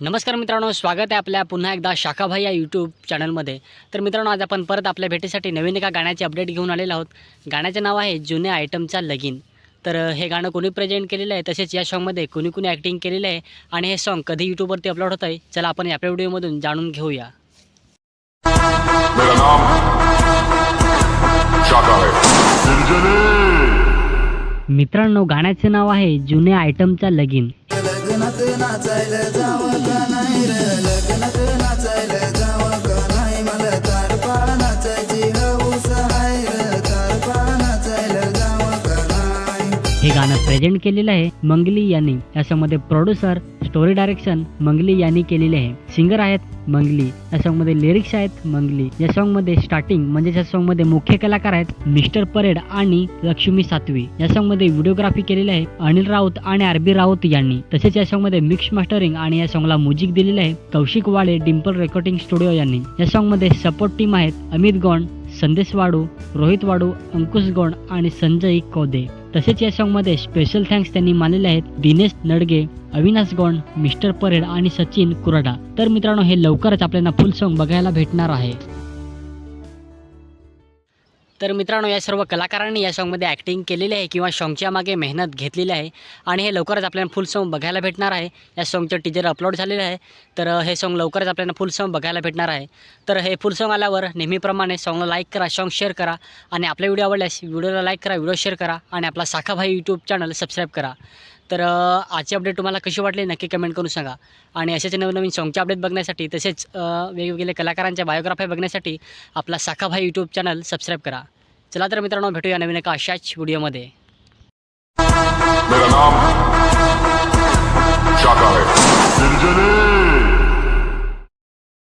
नमस्कार मित्रांनो स्वागत आहे आपल्या पुन्हा एकदा शाखाभाई या यूट्यूब चॅनलमध्ये तर मित्रांनो आज आपण परत आपल्या भेटीसाठी नवीन एका गाण्याची अपडेट घेऊन आलेलो आहोत. गाण्याचं नाव आहे जुन्या आयटमचा लगीन. तर हे गाणं कोणी प्रेझेंट केलेलं आहे तसेच या सॉन्गमध्ये कोणी कोणी ॲक्टिंग केलेलं आहे आणि हे सॉन्ग कधी यूट्यूबवरती अपलोड होतं आहे चला आपण या आपल्या व्हिडिओमधून जाणून घेऊया. है। मित्रांनो गाण्याचं नाव आहे जुन्या आयटमचा लगीन. नाचायला जावं का हे गाणं प्रेझेंट केलेलं आहे मंगली यांनी. याच्यामध्ये प्रोड्युसर स्टोरी डायरेक्शन मंगली यांनी केलेले आहे. सिंगर आहेत मंगली या सॉन्गमध्ये लिरिक्स आहेत मंगली. या सॉन्गमध्ये स्टार्टिंग म्हणजे या सॉन्गमध्ये मुख्य कलाकार आहेत मिस्टर परेड आणि लक्ष्मी सातवी. या सॉन्गमध्ये व्हिडिओग्राफी केलेली आहे अनिल राऊत आणि आरबी राऊत यांनी. तसेच या सॉन्गमध्ये मिक्स मास्टरिंग आणि या सॉन्गला म्युझिक दिलेलं आहे Kaushik Wale Dimple recording studio यांनी. या सॉन्गमध्ये सपोर्ट टीम आहेत अमित गौंड संदेश वाडू रोहित वाडू अंकुश गोंड आणि संजय कौदे. तसेच या सॉंगमध्ये स्पेशल थँक्स त्यांनी मानलेले आहेत दिनेश नडगे अविनाश गोंड मिस्टर परेड आणि सचिन कुराडा. तर मित्रांनो हे लवकरच आपल्याला फुल सॉन्ग बघायला भेटणार आहे. तर मित्रांनो या सर्व कलाकारांनी या सॉन्गमध्ये ॲक्टिंग केलेली आहे किंवा सॉन्गच्या मागे मेहनत घेतलेली आहे. आणि हे लवकरच आपल्याला फुल सॉन्ग बघायला भेटणार आहे. या सॉन्गचं टीजर अपलोड झालेलं आहे. तर हे सॉन्ग लवकरच आपल्याला फुल सॉन्ग बघायला भेटणार आहे. तर हे फुल सॉन्ग आल्यावर नेहमीप्रमाणे सॉन्गला लाईक करा सॉन्ग शेअर करा आणि आपला व्हिडिओ आवडल्यास व्हिडिओला लाईक करा व्हिडिओ शेअर करा आणि आपला साखाभाई यूट्यूब चॅनल सबस्क्राईब करा. तर आजची अपडेट तुम्हाला कशी वाटली? नक्की कमेंट करून सांगा. आणि अशाच नवीन नवीन अपडेट बघण्यासाठी तसेच वेगवेगळे कलाकारांच्या बायोग्राफी बघण्यासाठी आपला साखाभाई यूट्यूब चॅनल सबस्क्राईब करा. चला तर मित्रांनो भेटूया नवीन एका अशाच व्हिडिओमध्ये मेरा नाम है।